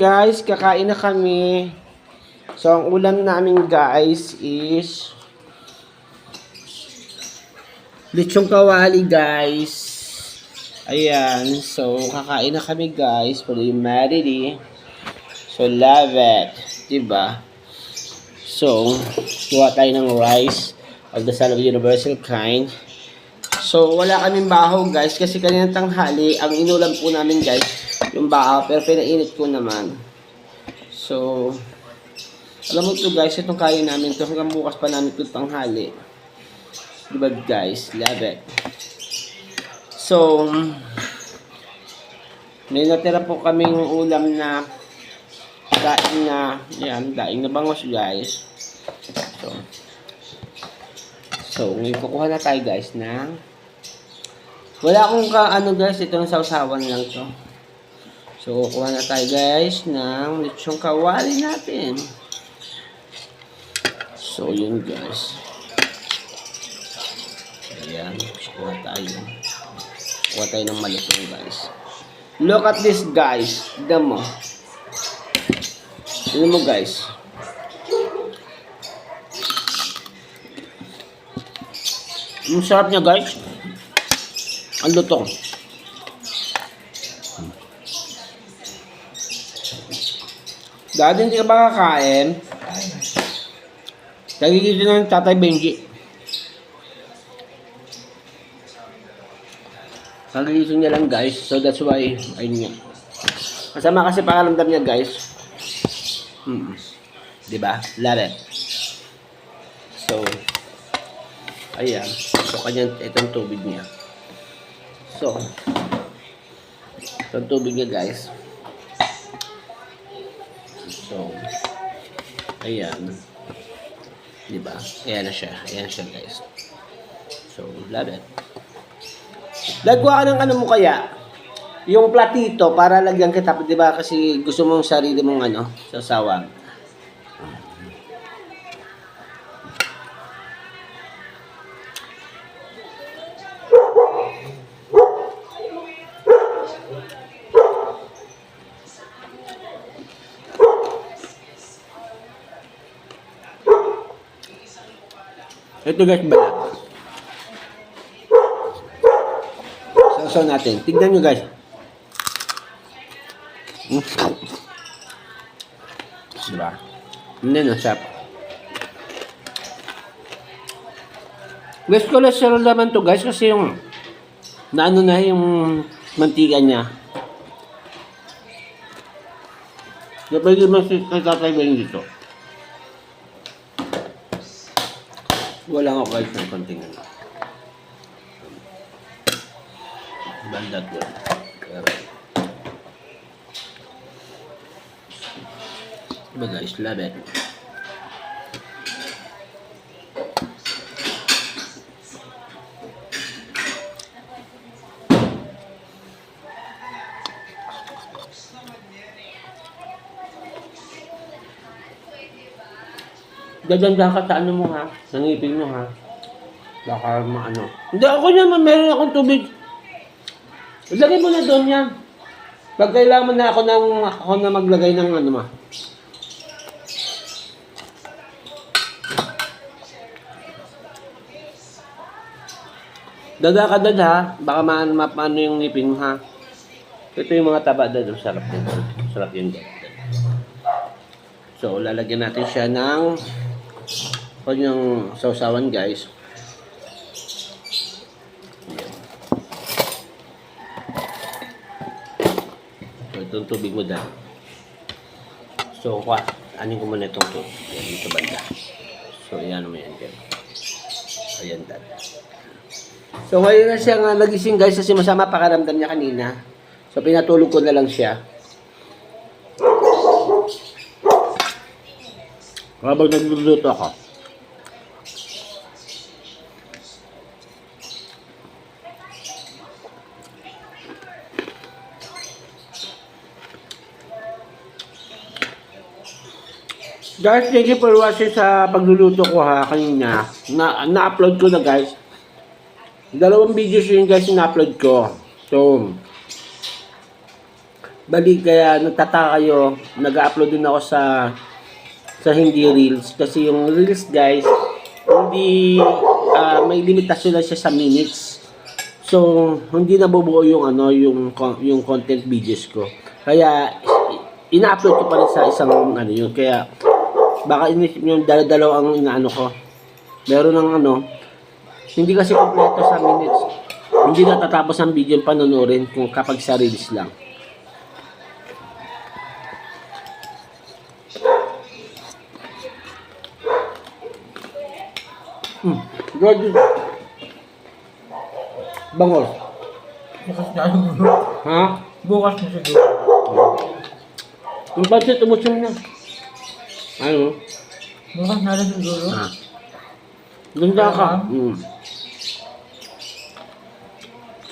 Guys, kakain na kami. So, ang ulam namin guys is lechong kawali guys. Ayan. So, kakain na kami guys for the humanity. So, love it. Diba? So, kuha tayo ng rice of the Son of Universal Kind. So, wala kaming bahaw guys kasi kanina tanghali, ang inulam po namin guys, yung bahaw, pero pinainit ko naman. So, alam mo to guys, itong kaya namin to hanggang bukas pa namin ito tanghali. Diba guys, love it. So, may natira po kaming ulam na daing na, yan, daing na bangos guys. So, so ngayon kukuha na tayo guys ng wala akong ka, ano guys, itong sausawan lang to. So, kukuha na tayo guys ng lechong kawali natin. So, yun guys. Ayan, kuha tayo. Kuha tayo ng malusong guys. Look at this guys. Tignan mo. Tignan mo guys. Ang sarap niya guys. Ang lutong. Dati hindi ka ba kakain? Nagigito ng Tatay Benji. Nagigising niya lang guys. So that's why, ayun nga. Masama kasi pakaramdam niya guys. Hmm. Diba? Love it. So, ayan. So, kanya, itong tubig niya. So, itong tubig niya guys. So, ayan. Diba? Ayan na siya. Ayan siya guys. So, love it. Lagwa ka ng ano mo kaya? Yung platito para lagyan kita, di ba? Kasi gusto mong sarili mong ano, sasawa. Ito guys, balat. Sausaw natin. Tignan nyo guys. Mm. Diba? Hindi na, sarap. Guys, cholesterol naman to guys kasi yung naano na yung mantika niya. Pwede mo si kay tatay ba dito? Wala nga guys ng konting ano. Bandat. Pero, diba guys, love it. Dadanda ka sa ano mo ha, sa ngipin mo ha. Baka maano. Hindi ako naman, meron akong tubig. Ilagay mo na doon yan. Pag kailangan na ako ng ako na maglagay ng ano ma. Dada ka dad ha. Baka ma mapaano yung ngipin mo ha. Ito yung mga taba dad. Sarap din. Sarap yun dad. So, lalagyan natin siya ng kanyang sausawan guys. So, itong tubig mo dahil. So, kwa, anin ko muna itong tubig. Yan, dito banda. So, ayan mo yan. Yan. Ayan, dad. So, ngayon na siya nga nagising guys kasi masama pakaramdam niya kanina. So, pinatulog ko na lang siya. Habang nagluluto ako. Guys, thank you for watching sa pagluluto ko ha kanina. Na, na-upload ko na guys. Dalawang videos yun guys na-upload ko. So, Bali, kaya nagtataka kayo, nag-upload din ako sa sa hindi reels. Kasi yung reels, guys, hindi, ah, may limitasyon lang siya sa minutes. So, hindi nabubuo yung ano, yung yung content videos ko. Kaya ina-upload ko pa rin sa isang ano yun. Kaya baka inisip nyo dalaw ang inaano ko. Meron ng ano, hindi kasi kompleto sa minutes. Hindi natatapos ang video yung panonoodin kung kapag sa reels lang. Hmm. Good. Bangos. Bukas na. Ha? Bukas na siguro. Yung budget, umusin na. Ano? Bukas na rin siguro. Ah. Ganda ka. Mm.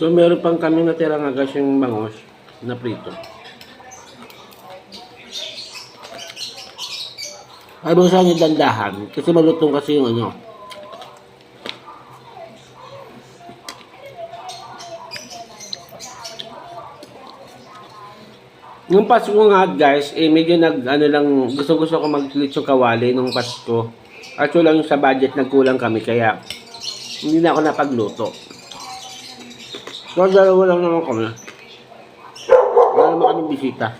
So, meron pang kami natira nga guys yung bangos na prito. Ay, mo sa dandahan. Kasi malutong kasi yung ano. Nung Pasko nga guys, eh medyo nag ano lang gusto gusto ko maglitsong kawali nung Pasko. Actually lang yung sa budget nagkulang kami kaya hindi na ako napagluto. So dalawa lang naman kami. Wala naman kami bisita.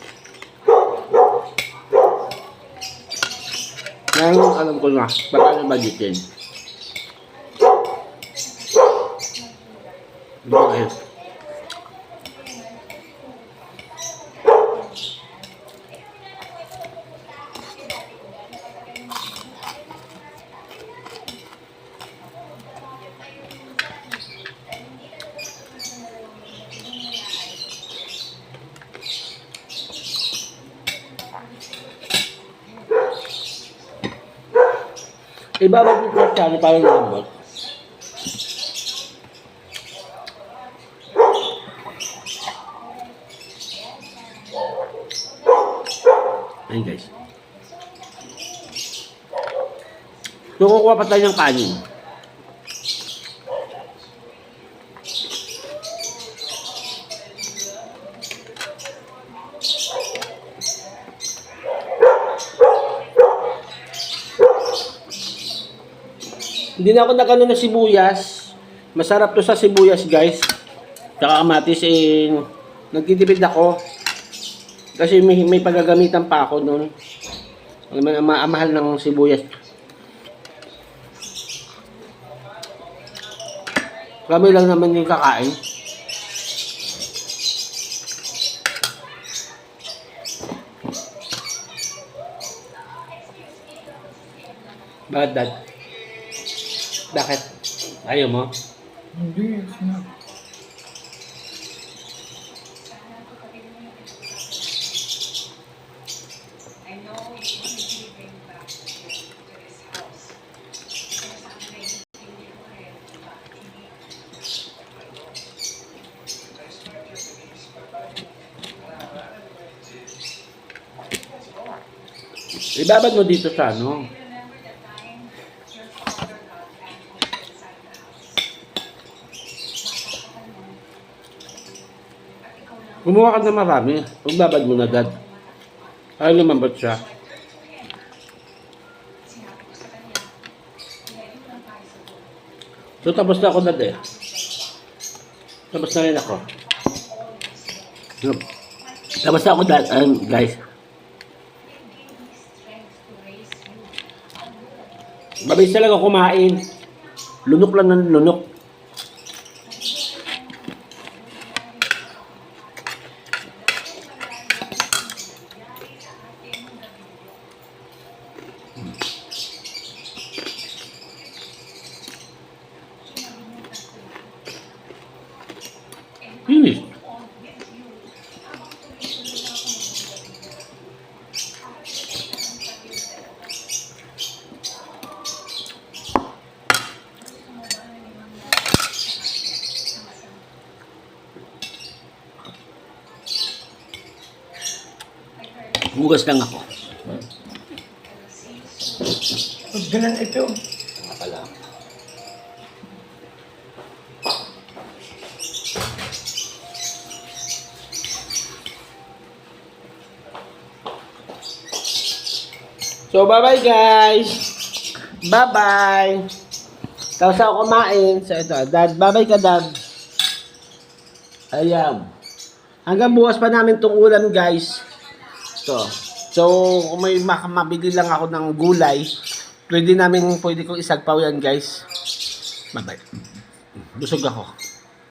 Ngayon alam ko na, baka na budgetin. Bakit? Ibabag mo ko siya, parang lambot. Ayun guys. So, pa tayo ng kanin. Hindi na ako nagano ng sibuyas. Masarap to sa sibuyas, guys. Tsaka kamatis, eh, nagtitipid ako. Kasi may, may paggagamitan pa ako noon. Alam mo, ang ang mahal ng sibuyas. Kami lang naman yung kakain. Bakit, Dad? Bakit? Ayaw mo? Hindi. Ibabad mo dito sa ano. Kumuha ka na marami. Magbabad mo na, Dad. Ay, lumambot siya. So, tapos na ako, Dad eh. Tapos na rin ako. Yup. Tapos na ako, Dad. Um, guys. Mabilis talaga kumain. Lunok lang ng lunok. Hugas lang ako. Huwag ganun ito. Nga pala. So, bye-bye guys! Bye-bye! Tapos ako kumain. So, ito. Dad, bye-bye ka, Dad. Ayan. Hanggang bukas pa namin itong ulam, guys. Ito. So, kung may mabili lang ako ng gulay, pwede namin, pwede kong isagpaw yan, guys. Bye-bye. Busog ako.